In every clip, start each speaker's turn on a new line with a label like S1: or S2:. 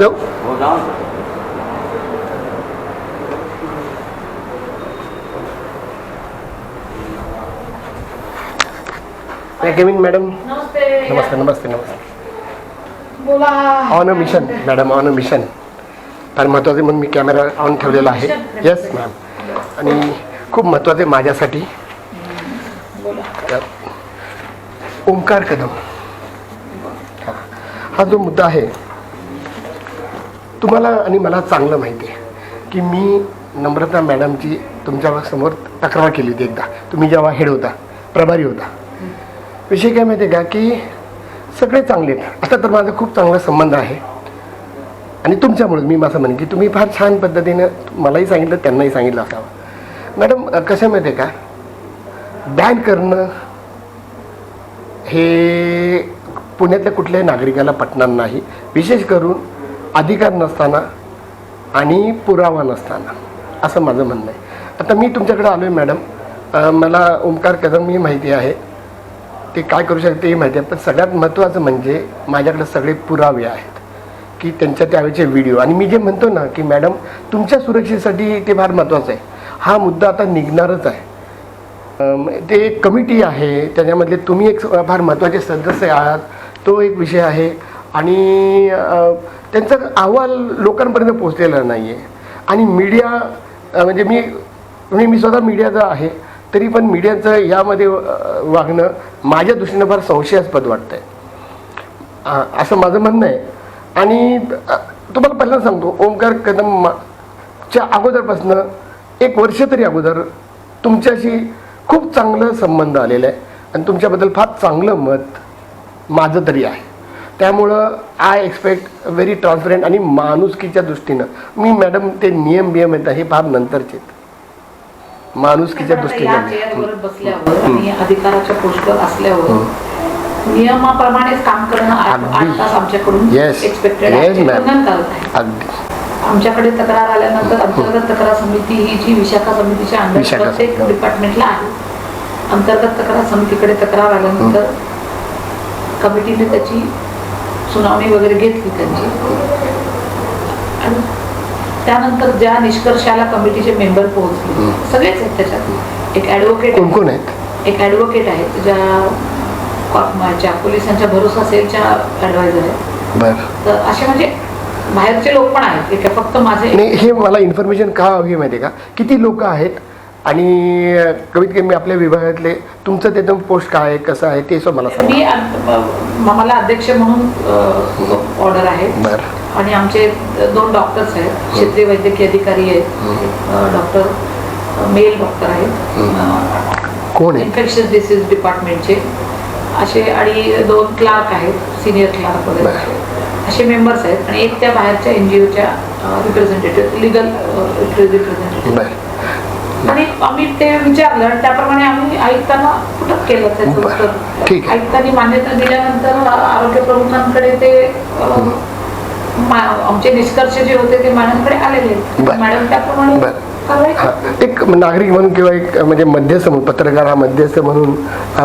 S1: जाऊ
S2: हो जाऊ
S1: केविन मॅडम?
S3: नमस्ते.
S1: नमस्ते नमस्ते on a mission madam on a mission फार महत्त्वाचे म्हणून मी कॅमेरा ऑन ठेवलेला आहे. येस मॅम आणि खूप महत्त्वाचे माझ्यासाठी. ओंकार कदम. हा जो मुद्दा आहे तुम्हाला आणि मला चांगलं माहिती आहे की मी नम्रता मॅडमची तुमच्यासमोर तक्रार केली होती एकदा. तुम्ही जेव्हा हेड होता प्रभारी होता. विषय काय माहिती आहे का की सगळे चांगले आहेत. आता तर माझा खूप चांगला संबंध आहे. आणि तुमच्यामुळे मी असं म्हणेन की तुम्ही फार छान पद्धतीनं मलाही सांगितलं त्यांनाही सांगितलं असावं. मॅडम अ, माहिती आहे का? बॅन करणं हे पुण्यातल्या कुठल्याही नागरिकाला पटणार नाही. विशेष करून अधिकार नसताना आणि पुरावा नसताना. असं माझं म्हणणं आहे. आता मी तुमच्याकडे आलो आहे मॅडम मला ओंकार कदम ही माहिती आहे. ते काय करू शकते ही माहिती आहे. पण सगळ्यात महत्त्वाचं म्हणजे माझ्याकडे सगळे पुरावे आहेत की त्यांच्या त्यावेळेचे व्हिडिओ. आणि मी जे म्हणतो ना की मॅडम तुमच्या सुरक्षेसाठी ते फार महत्त्वाचं आहे. हा मुद्दा आता निघणारच आहे. ते एक कमिटी आहे. त्याच्यामधले तुम्ही एक फार महत्त्वाचे सदस्य आहात. तो एक विषय आहे. आणि त्यांचा अहवाल लोकांपर्यंत पोहोचलेला नाही आहे आणि मीडिया म्हणजे मी म्हणजे मी स्वतः मीडियाचा आहे. तरी पण मीडियाचं यामध्ये वागणं माझ्या दृष्टीनं फार संशयास्पद वाटतं आहे असं माझं म्हणणं आहे. आणि तुम्हाला पहिल्यांदा सांगतो ओंकार कदम च्या अगोदरपासनं एक वर्ष तरी अगोदर तुमच्याशी खूप चांगलं संबंध आलेला आहे. आणि तुमच्याबद्दल फार चांगलं मत माझं तरी आहे. त्यामुळं आय एक्सपेक्ट व्हेरी ट्रान्सपरंट आणि माणुसकीच्या दृष्टीनं. मी मॅडम ते नियम बियम आहेत हे फार नंतरचे. माणुसकीच्या दृष्टीनं
S3: अधिकाराच्या पोस्टवर असल्यावर नियमाप्रमाणेच काम करणं आमच्याकडून
S1: येस येस मॅम अगदी.
S3: आमच्याकडे तक्रार आल्यानंतर अंतर्गत तक्रार समिती ही जी विशाखा समितीच्या अंडर
S1: विशाखा
S3: प्रत्येक. डिपार्टमेंटला आहे. अंतर्गत तक्रार समितीकडे तक्रार आल्यानंतर कमिटीने त्याची सुनावणी वगैरे घेतली त्यांची. आणि त्यानंतर ज्या निष्कर्षाला कमिटीचे मेंबर पोहोचले सगळेच आहेत त्याच्यात. एक ॲडव्होकेट
S1: कोण कोण आहेत.
S3: एक ॲडव्होकेट आहेत ज्या कॉ- ज्या पोलिसांच्या भरोसा सेलच्या ॲडवायझर आहेत. तर असे म्हणजे बाहेरचे लोक पण आहेत फक्त माझे
S1: हे मला इन्फॉर्मेशन का हवी माहिती का? किती लोक आहेत? आणि कमीत कमी आपल्या विभागातले तुमचं त्याचं पोस्ट काय आहे कसं आहे ते मला सांगा.
S3: मी मला अध्यक्ष म्हणून ऑर्डर आहे.
S1: बरं.
S3: आणि आमचे दोन डॉक्टर्स आहेत क्षेत्रीय वैद्यकीय अधिकारी आहेत डॉक्टर मेल डॉक्टर आहेत.
S1: कोण आहे
S3: इन्फेक्शन डिसीज डिपार्टमेंटचे असे आणि दोन क्लार्क आहेत सिनियर क्लार्क वगैरे. असे मेंबर्स आहेत आणि एक त्या बाहेरच्या एन जी ओच्या रिप्रेझेंटेटिव्ह लिगल रिप्रेझेंटेटिव्ह
S1: बरं.
S3: आणि आम्ही ते विचारलं त्याप्रमाणे आम्ही आयुक्तांना कुठं केलं त्याचं. उत्तर. आयुक्तांनी मान्यता दिल्यानंतर आरोग्य प्रमुखांकडे ते आमचे निष्कर्ष जे होते ते मॅडमकडे आलेले. मॅडम त्याप्रमाणे
S1: एक नागरिक म्हणून किंवा एक म्हणजे मध्यस्थ म्हणून पत्रकार हा मध्यस्थ म्हणून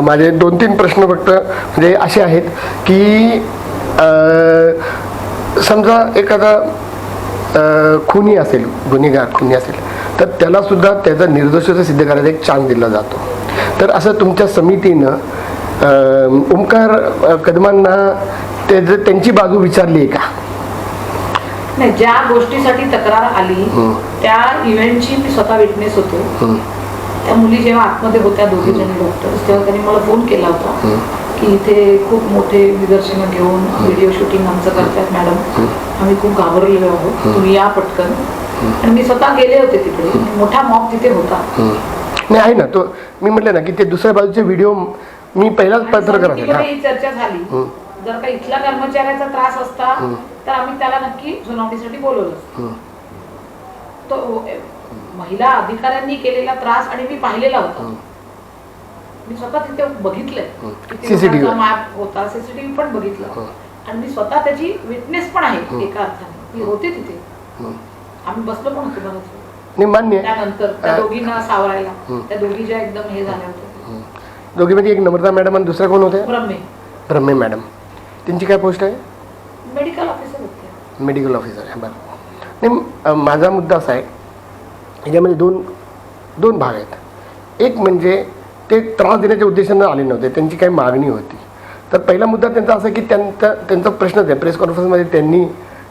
S1: माझे दोन तीन प्रश्न फक्त म्हणजे असे आहेत की समजा एखादा खुनी असेल गुन्हेगार खुनी असेल तर त्याला सुद्धा त्याचा निर्दोषता सिद्ध करायचा एक चान्स दिला जातो. तर असं तुमच्या समितीनं ओंकार कदमांना त्याचं त्यांची बाजू विचारली आहे का?
S3: नाही ज्या गोष्टीसाठी तक्रार आली त्या इव्हेंटची मी स्वतः विटनेस होते. त्या मुली जेव्हा आतमध्ये होत्या दोघी जणी डॉक्टर्स तेव्हा त्यांनी मला फोन केला होता की इथे खूप मोठे निदर्शनं घेऊन व्हिडिओ शूटिंग आमचं करतात मॅडम आम्ही खूप घाबरलेलो आहोत. तुम्ही या पटकन. आणि मी स्वतः गेले होते तिकडे मोठा मॉप तिथे होता.
S1: नाही आहे ना तो मी म्हटलं ना की ते दुसऱ्या बाजूचे व्हिडिओ मी पहिलाच हा
S3: ही चर्चा झाली. जर का इथल्या कर्मचाऱ्याचा त्रास असता तर आम्ही त्याला नक्की सुनावणीसाठी बोलवलं. तो महिला अधिकाऱ्यांनी केलेला त्रास आणि मी पाहिलेला होता. मी स्वतः तिथे बघितलंय. मॅप होता सीसीटीव्ही पण बघितलं. आणि मी स्वतः त्याची विटनेस पण आहे एका अर्थाने. मी होते तिथे. आम्ही बसलो पण होतो.
S1: नाही मान्य.
S3: त्यानंतर त्या दोघींना सावरायला. त्या दोघी ज्या एकदम हे झाल्या होत्या.
S1: दोघीमध्ये एक नम्रता मॅडम आणि दुसऱ्या कोण होत्या
S3: ब्रह्मे
S1: मॅडम. त्यांची काय पोस्ट आहे?
S3: मेडिकल ऑफिसर होते.
S1: मेडिकल ऑफिसर आहे बरं. नाही माझा मुद्दा असा आहे याच्यामध्ये दोन दोन भाग आहेत. एक म्हणजे ते त्रास देण्याच्या उद्देशानं आले नव्हते त्यांची काही मागणी होती. तर पहिला मुद्दा त्यांचा असा की त्यांचा त्यांचा प्रश्नच आहे. प्रेस कॉन्फरन्समध्ये त्यांनी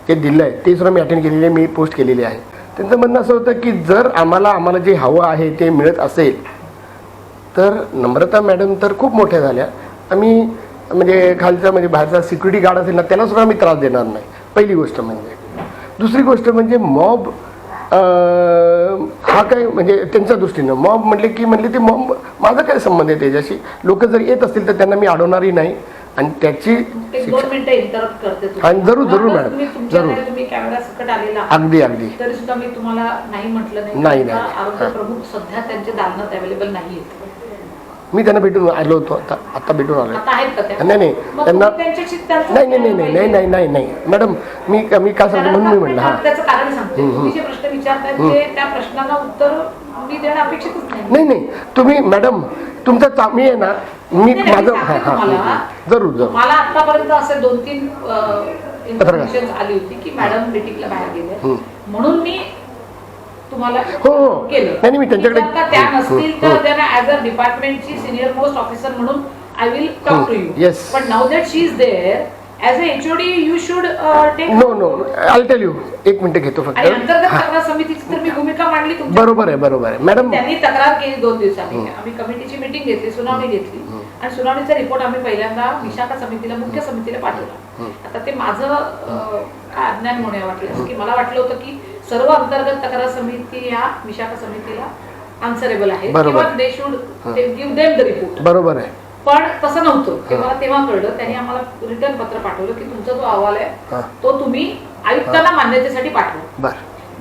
S1: जे दिलं आहे ते सुद्धा मी अटेंड केलेली आहे मी पोस्ट केलेली आहे. त्यांचं म्हणणं असं होतं की जर आम्हाला आम्हाला जे हवं आहे ते मिळत असेल तर नम्रता मॅडम तर खूप मोठ्या झाल्या. आम्ही म्हणजे खालचा म्हणजे बाहेरचा सिक्युरिटी गार्ड असेल ना त्याला सुद्धा आम्ही त्रास देणार नाही. पहिली गोष्ट म्हणजे. दुसरी गोष्ट म्हणजे मॉब हा काय म्हणजे त्यांच्या दृष्टीनं मॉब म्हटले की म्हटले ते मॉब माझा काय संबंध आहे त्याच्याशी? लोक जर येत असतील तर त्यांना मी अडवणारही नाही. आणि त्याची आणि जरूर जरूर मॅडम जरूर. अगदी अगदी.
S3: नाही नाही.
S1: मी त्यांना भेटून आलो होतो. आता भेटून आलो नाही नाही. त्यांना नाही नाही नाही नाही नाही नाही नाही. मॅडम मी मी काय सांगतो म्हणून मी म्हणलं हा.
S3: प्रश्न त्या प्रश्नाला उत्तर मी देणं अपेक्षितच नाही
S1: नाही नाही तुम्ही मॅडम तुमचं चा मी आहे ना मी
S3: नाही, नाही,
S1: माझं
S3: मी
S1: हां
S3: सांगते
S1: हां
S3: तुम्हाला.
S1: जरूर जरूर
S3: मला आतापर्यंत असे दोन तीन इन्फॉर्मेशन आली होती की मॅडम मीटिंगला बाहेर गेले. म्हणून मी तुम्हाला
S1: हो, हो.
S3: केलं
S1: नाही, नाही, मी त्यांच्याकडे-
S3: जर का त्या
S1: हम्म,
S3: नसतील तर. त्यांना ऍज अ डिपार्टमेंटची सिनियर मोस्ट ऑफिसर म्हणून I will talk to
S1: hmm,
S3: you
S1: yes.
S3: But now that she is there as a HOD you should take
S1: no no I tell you एक मिनिट घेतो फक्त.
S3: अंतर्गत
S1: हां,
S3: तक्रार समितीची तर मी भूमिका मांडली तुमच्या
S1: बरोबर आहे बरोबर आहे. मॅडम
S3: त्यांनी तक्रार केली दोन दिवसांनी. आम्ही कमिटीची मिटिंग घेतली सुनावणी घेतली. आणि सुनावणीचा रिपोर्ट आम्ही पहिल्यांदा विशाखा समितीला मुख्य समितीला पाठवला. आता ते माझं अं, काय अज्ञान म्हणूया वाटलं. की मला वाटलं होतं की सर्व अंतर्गत तक्रार समिती या विशाखा समितीला आन्सरेबल आहे.
S1: बरोबर.
S3: किंवा they should give them the report
S1: बरोबर आहे.
S3: पण तसं नव्हतं. ते मला तेव्हा कळलं. त्यांनी आम्हाला रिटर्न पत्र पाठवलं की तुमचा जो अहवाल
S1: हा.
S3: आहे तो तुम्ही आयुक्तांना मान्यतेसाठी पाठवा.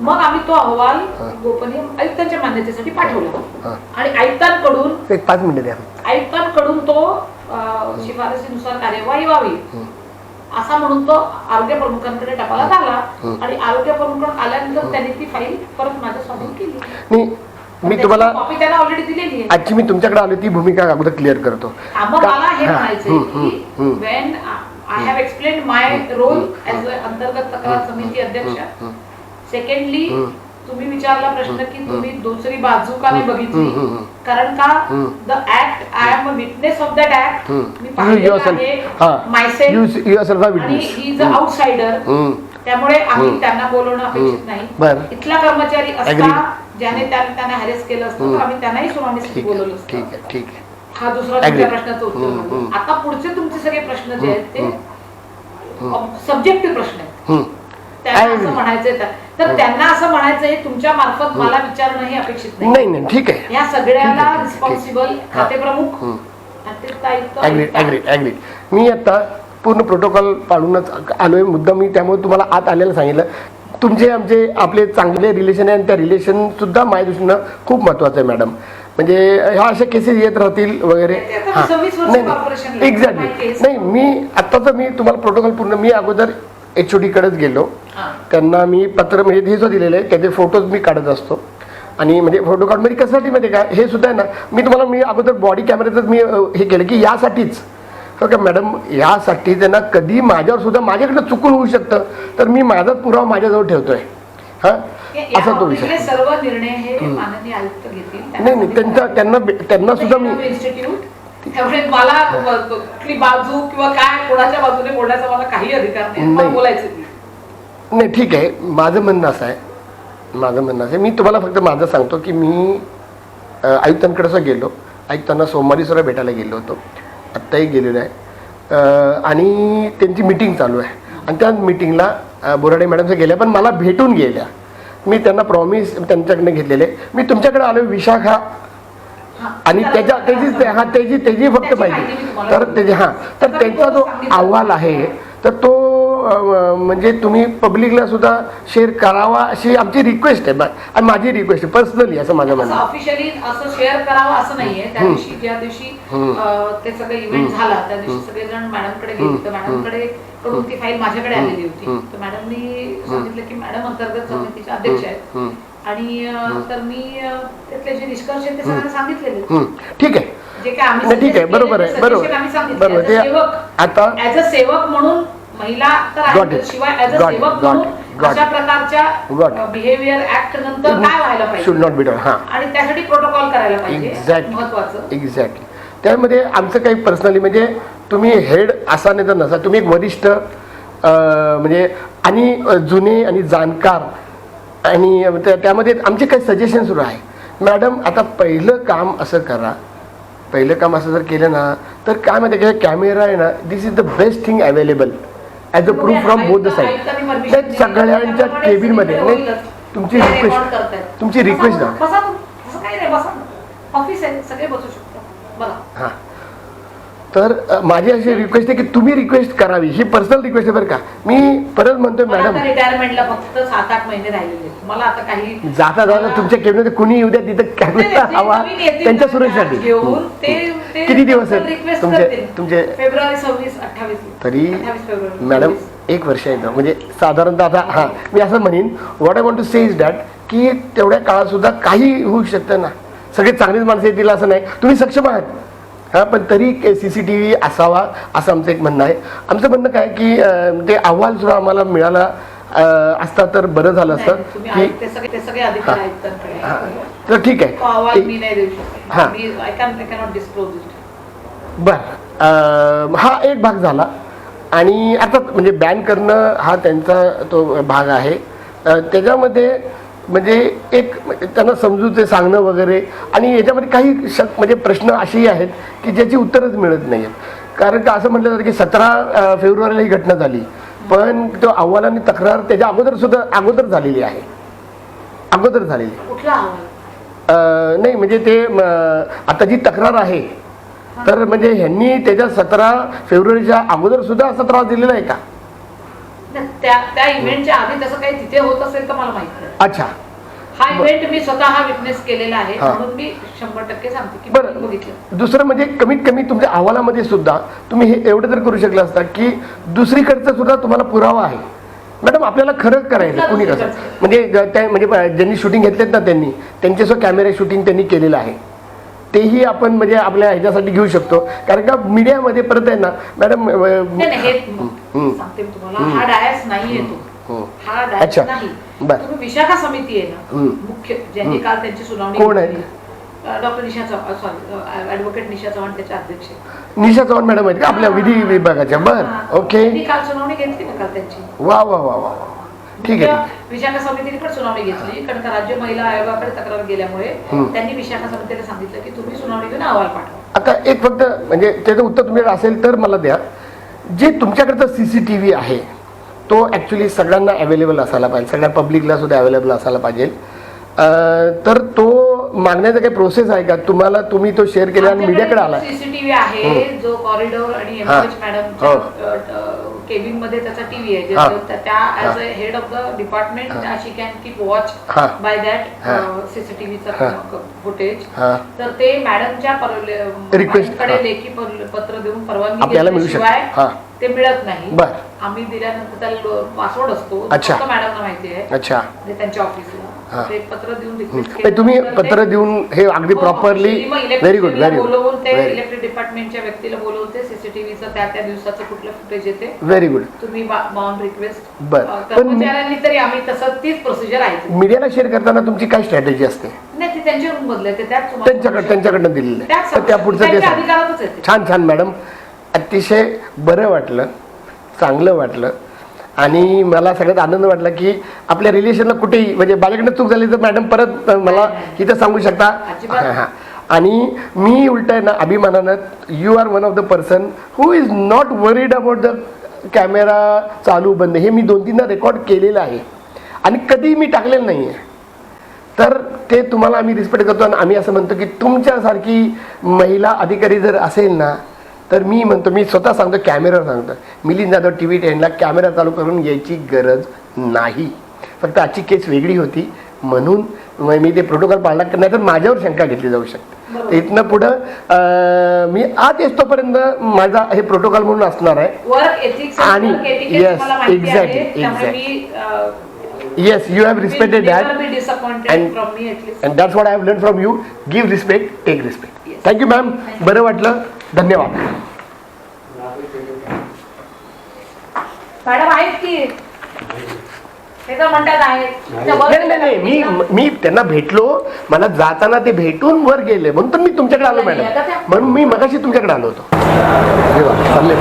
S3: मग आम्ही तो अहवाल गोपनीय आयुक्तांच्या मान्यतेसाठी पाठवला.
S1: हां.
S3: आणि आयुक्तांकडून
S1: एक पाच मिनिटं द्या.
S3: आयुक्तांकडून तो शिफारसीनुसार कार्यवाही व्हावी. असा म्हणून तो आरोग्य प्रमुखांकडे टपाला झाला. आणि आरोग्य प्रमुखांकडून आल्यानंतर त्यांनी ती फाईल परत माझ्या स्वाधीन केली
S1: मी मी तुम्हाला
S3: कॉपी ऑलरेडी दिलेली आहे.
S1: आजची मी तुमच्याकडे आलो ती भूमिका अगोदर क्लिअर करतो.
S3: हा, मग
S1: का-
S3: मला हे
S1: हां,
S3: म्हणायचंय
S1: हम्म, हम्म,
S3: की
S1: हम्म.
S3: When I have explain my role as अंतर्गत तक्रार समिती अध्यक्ष. सेकंडली तुम्ही विचारला प्रश्न की तुम्ही दुसरी बाजू का नाही बघितली. कारण का? The act I am a witness of that act me
S1: You
S3: पाहिलेलं
S1: yourself-
S3: आहे
S1: हां.
S3: मायसेल्फ
S1: You- yourself are
S3: आणि
S1: witness.
S3: He is a outsider. त्यामुळे आम्ही त्यांना बोलवणं अपेक्षित नाही. इथला कर्मचारी असता. ज्याने त्या- त्यांना हॅरेस केलं असतं आम्ही त्यांनाही सुनावणीसाठी बोलवलं
S1: ठीक
S3: असतं हा दुसरा. तुमच्या प्रश्नाचं उत्तर.
S1: हम्म.
S3: आता पुढचे तुमचे सगळे प्रश्न जे आहेत ते सब्जेक्टिव्ह प्रश्न आहेत. त्यांना असं. म्हणायचंय तर- त्यांना असं म्हणायचंय तुमच्या मार्फत मला विचारणं हे अपेक्षित नाही
S1: ठीक आहे
S3: या सगळ्याला. रिस्पॉन्सिबल खाते प्रमुख
S1: मी आता पूर्ण प्रोटोकॉल पाडूनच आलो आहे मुद्दा मी त्यामुळे तुम्हाला आत आलेलं सांगितलं. तुमचे आमचे आपले चांगले रिलेशन आहे आणि त्या रिलेशनसुद्धा माझ्या दृष्टीनं खूप महत्त्वाचं आहे मॅडम म्हणजे ह्या अशा केसेस येत राहतील वगैरे. हां.
S3: 26 वर्ष
S1: नाही नाही. एक्झॅक्टली. नाही मी आत्ताचं मी तुम्हाला प्रोटोकॉल पूर्ण मी अगोदर एच ओ डीकडेच गेलो. त्यांना मी पत्र म्हणजे हे सुद्धा दिलेलं आहे. त्याचे फोटोज मी काढत असतो. आणि म्हणजे फोटो काढ म्हणजे कशासाठी माहिती आहे का हे सुद्धा आहे ना. मी तुम्हाला मी अगोदर बॉडी कॅमेऱ्यातच मी हे केलं की यासाठीच. हो का मॅडम यासाठी त्यांना कधी माझ्यावर सुद्धा माझ्याकडे चुकून होऊ शकतं. तर मी माझाच पुरावा माझ्याजवळ ठेवतोय. हां? असा तो विषय.
S3: बाबतीतले सर्व निर्णय हे माननीय आयुक्त घेतील.
S1: नाही नाही त्यांचा त्यांना त्यांना सुद्धा मी
S3: इन्स्टिट्यूट त्यामुळे मला कुठली बाजू किंवा काय कोणाच्या बाजूने बोलण्याचा मला काही अधिकार नाही.
S1: नाही.
S3: बोलायचं नाही.
S1: नाही ठीक आहे. माझं म्हणणं असं आहे. माझं म्हणणं असं आहे. मी तुम्हाला फक्त माझं सांगतो की मी आयुक्तांकडे गेलो. आयुक्तांना सोमवारी सुद्धा भेटायला गेलो होतो. आत्ताही गेलेलो आहे. आणि त्यांची मिटिंग चालू आहे. आणि त्या मिटिंगला बोराडे मॅडम गेल्या पण मला भेटून गेल्या. मी त्यांना प्रॉमिस त्यांच्याकडनं घेतलेले. मी तुमच्याकडे आलो विशाखा. आणि त्याच्या त्याची हा त्याची त्याची फक्त पाहिजे तर त्याची हां. तर त्यांचा जो अहवाल आहे तर तो म्हणजे तुम्ही पब्लिकला सुद्धा शेअर करावा अशी आमची रिक्वेस्ट आहे आणि माझी रिक्वेस्ट आहे पर्सनली असं माझं म्हणणं आहे.
S3: ऑफिशियली असं शेअर करावं असं नाहीये. त्या दिवशी ज्या दिवशी ते सगळं इव्हेंट झाला त्या दिवशी सगळेजण मॅडमकडे गेले. तर मॅडमकडे कडून ती फाईल माझ्याकडे आलेली होती. तर मॅडमनी सांगितलं की मॅडम अंतर्गत समितीचे अध्यक्ष आहेत. आणि तर मी त्यातले जे निष्कर्ष आहेत ते सगळ्यांना सांगितलेले.
S1: ठीक आहे.
S3: जे काय आम्ही
S1: ठीक आहे. बरोबर आहे बरोबर. बरोबर आता
S3: ऍज अ सेवक म्हणून महिला तर आहे. शिवाय ऍज अ. सेवक म्हणून अशा. प्रकारच्या. बिहेवियर ऍक्ट नंतर काय व्हायला
S1: शुड
S3: पाहिजे
S1: नॉट बी डन हां
S3: आणि त्यासाठी प्रोटोकॉल करायला पाहिजे. महत्वाचं
S1: एक्झॅक्टली त्यामध्ये आमचं काही पर्सनली म्हणजे तुम्ही हेड असा नाही तर नसा तुम्ही एक वरिष्ठ म्हणजे आणि जुने आणि जाणकार आणि त्या- त्यामध्ये आमचे काही सजेशन सुरू आहे मॅडम आता पहिलं काम असं करा पहिलं काम असं जर केलं ना तर काय माहिती कॅमेरा आहे ना this is the best thing available as a proof from both the side
S3: दिली.
S1: सगळ्यांच्या केबिनमध्ये नाही?
S3: होईलच.
S1: तुमची रिक्वेस्ट. तुमची
S3: शकतो. बघा
S1: हां. तर माझी अशी रिक्वेस्ट आहे की तुम्ही रिक्वेस्ट करावी. ही पर्सनल रिक्वेस्ट आहे बरं का. मी परत म्हणतोय मॅडम.
S3: रिटायरमेंटला फक्त सात आठ महिने राहिलेले आहेत. मला आता काही
S1: जाता जाता तुमच्या केबिनमध्ये कुणी येऊ द्या तिथं कॅमेरा हवा. त्यांच्या सुरक्षेसाठी.
S3: घेऊन ते ते
S1: किती दिवस आहेत? तुमचे. तुमचे
S3: फेब्रुवारी सव्वीस अठ्ठावीस.
S1: तरी मॅडम एक वर्ष येतं म्हणजे साधारणतः आता हां मी असं म्हणेन what I want to say is that की तेवढ्या काळात सुद्धा काही होऊ शकतं ना. सगळे चांगलीच माणसं येतील असं नाही. तुम्ही सक्षम आहात. हां पण तरी सी सी टी व्ही असावा असं आमचं एक म्हणणं आहे. आमचं म्हणणं काय की ते अहवाल सुद्धा आम्हाला मिळाला असता तर बरं झालं असतं. की हां. हां
S3: आहे.
S1: तर ठीक
S3: अहवाल
S1: आहे
S3: मी नाही देऊ
S1: हां.
S3: शकत मी I can I cannot disclose it
S1: बर. हा एक भाग झाला. आणि अर्थात म्हणजे बॅन करणं हा त्यांचा तो भाग आहे. अं, त्याच्यामध्ये म्हणजे एक त्यांना समजून ते सांगणं वगैरे आणि याच्यामध्ये काही शक म्हणजे प्रश्न असेही आहेत की ज्याची उत्तरच मिळत नाही आहेत कारण का असं म्हटलं जातं की सतरा फेब्रुवारीला ही घटना झाली. पण तो अहवाल आणि तक्रार त्याच्या अगोदर सुद्धा अगोदर झालेली आहे. अगोदर झालेली
S3: कुठला अहवाल?
S1: अं, नाही म्हणजे ते आता जी तक्रार आहे तर म्हणजे ह्यांनी त्याच्या सतरा फेब्रुवारीच्या अगोदर असा त्रास दिलेला आहे का?
S3: त्या त्या इव्हेंटच्या आधी तसं काही तिथे होत असेल तर मला माहीत नाही.
S1: अच्छा.
S3: हा इव्हेंट मी स्वतः विटनेस केलेला आहे
S1: हां.
S3: म्हणून मी शंभर टक्के सांगते की
S1: बरं.
S3: मी बघितलं.
S1: दुसरं म्हणजे कमीत कमी तुमच्या अहवालामध्ये सुद्धा तुम्ही हे एवढं तर करू शकला असता की दुसरीकडचा सुद्धा तुम्हाला पुरावा आहे. मॅडम आपल्याला खरं करायचं कुणी कसं? म्हणजे त्या म्हणजे ज्यांनी शूटिंग घेतलेत ना त्यांनी त्यांचे सुद्धा कॅमेरा शूटिंग त्यांनी केलेलं आहे. तेही आपण म्हणजे आपल्या ह्याच्यासाठी घेऊ शकतो. कारण का मीडियामध्ये परत आहे ना मॅडम
S3: हे
S1: अच्छा.
S3: विशाखा समिती आहे ना. मुख्य ज्यांनी काल त्यांची सुनावणी
S1: कोण आहेत?
S3: डॉक्टर निशा चव्हाण सॉरी निशा चव्हाण त्याचे अध्यक्ष आहेत.
S1: निशा चव्हाण मॅडम आहेत का? आपल्या विधी विभागाच्या. बर. ओके.
S3: त्यांनी काल सुनावणी घेतली ना काल त्यांची.
S1: वा वा वा वा. ठीक आहे.
S3: विशाखा समितीने पण सुनावणी घेतली कारण का राज्य महिला आयोगाकडे तक्रार गेल्यामुळे. त्यांनी विशाखा समितीला सांगितलं की तुम्ही सुनावणी घेऊन अहवाल पाठवा.
S1: आता एक फक्त म्हणजे त्याचं उत्तर तुमच्याकडे असेल तर मला द्या. जे तुमच्याकडचा सी सी टी व्ही आहे तो ॲक्च्युली सगळ्यांना अवेलेबल असायला पाहिजे. सगळ्या पब्लिकला सुद्धा अवेलेबल असायला पाहिजे. तर तो मागण्याचा काही प्रोसेस आहे का? तुम्हाला तुम्ही तो शेअर केला आणि मीडियाकडे आला
S3: सीसीटीव्ही आहे जो कॉरिडोर आणि
S1: हा.
S3: मॅडमच्या केबिनमध्ये त्याचा टीव्ही आहे.
S1: हा.
S3: त्या as a head of the department she can keep watch
S1: हा.
S3: बाय दॅट
S1: हा.
S3: सीसीटीव्हीचा
S1: हा.
S3: फुटेज
S1: हां.
S3: तर ते मॅडमच्या
S1: Request,
S3: कडे
S1: हा.
S3: लेखी पत्र देऊन परवानगी
S1: हा.
S3: ते मिळत नाही. आम्ही दिल्यानंतर त्याला पासवर्ड असतो. मॅडमना माहिती आहे.
S1: अच्छा.
S3: म्हणजे त्यांच्या ऑफिसला
S1: हा.
S3: ते पत्र देऊन request केलं.
S1: तुम्ही
S3: तर ते-
S1: पत्र देऊन हे अगदी
S3: हो, हो.
S1: प्रॉपरली
S3: मग
S1: व्हेरी गुड व्हेरी गुड
S3: बोलवून ते
S1: व्हेरी
S3: इलेक्ट्रिक डिपार्टमेंटच्या व्यक्तीला बोलवून ते सीसीटीव्हीचं त्या त्या दिवसाचं कुठलं फुटेज येते
S1: व्हेरी गुड
S3: तुम्ही बाउंड रिक्वेस्ट
S1: बरं. पण मी-
S3: कर्मचाऱ्यांनी तरी आम्ही तसं तीच प्रोसिजर आहे
S1: मीडियाला शेअर करताना तुमची काय स्ट्रॅटेजी असते
S3: नाही ते त्यांच्या रूम मधले ते त्यात तुम्हाला
S1: त्यांच्याकडे त्यांच्याकडनं दिलेलं आहे
S3: त्यात
S1: तर त्या पुढचं ते
S3: त्यांच्या
S1: सांगा.
S3: अधिकारातच आहे ते.
S1: छान छान मॅडम अतिशय बरं वाटलं चांगलं वाटलं आणि मला सगळ्यात आनंद वाटला की आपल्या रिलेशनला कुठेही म्हणजे माझ्याकडनं चूक झाली तर मॅडम परत मला इथं सांगू शकता. हां, हां. आणि मी उलट आहे ना अभिमानानं you are one of the person who is not worried about the camera चालू बंद हे मी दोन तीनदा रेकॉर्ड केलेलं आहे आणि कधीही मी टाकलेलं नाही आहे तर ते तुम्हाला आम्ही रिस्पेक्ट करतो आणि आम्ही असं म्हणतो की तुमच्यासारखी महिला अधिकारी जर असेल ना तर मी म्हणतो मी स्वतः सांगतो कॅमेरावर सांगतो. मिलिंद जाधव टी व्ही टेनला कॅमेरा चालू करून यायची गरज नाही. फक्त आजची केस वेगळी होती. म्हणून म- ते प्रोटोकॉल पाळला नाही तर माझ्यावर शंका घेतली जाऊ शकते. तर इथनं पुढं मी आज येतोपर्यंत माझा हे प्रोटोकॉल म्हणून असणार आहे. आणि- exactly.
S3: मी अं,
S1: yes you have respected that
S3: least.
S1: And that's what I have learn from you give respect take respect. Thank you ma'am बरं वाटलं. धन्यवाद.
S3: मॅडम आहेत की? ते तर म्हणतात आहेत. त्या वर-
S1: नाही नाही नाही मी मी त्यांना भेटलो मला जाताना ते भेटून वर गेले म्हणून तर मी तुमच्याकडे आलो मॅडम. म्हणून मी मगाशी तुमच्याकडे आलो होतो. हे बघा, चालले.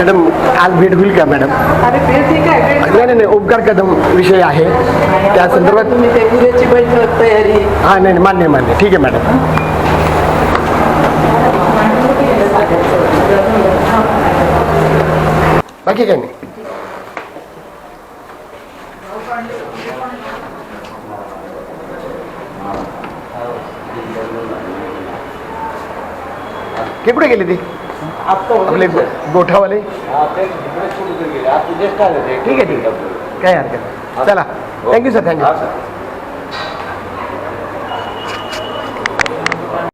S1: मॅडम आज भेट होईल का मॅडम? नाही नाही नाही ओंकार कदम विषय आहे. त्या संदर्भात
S2: तयारी.
S1: हा नाही नाही, मान्य मान्य. ठीक आहे मॅडम. बाकी काय नाही. कुठे गेले ते? आपले गो- गोठावाले? ठीक आहे ठीक आहे काय हरकत नाही। चला। Thank you sir thank you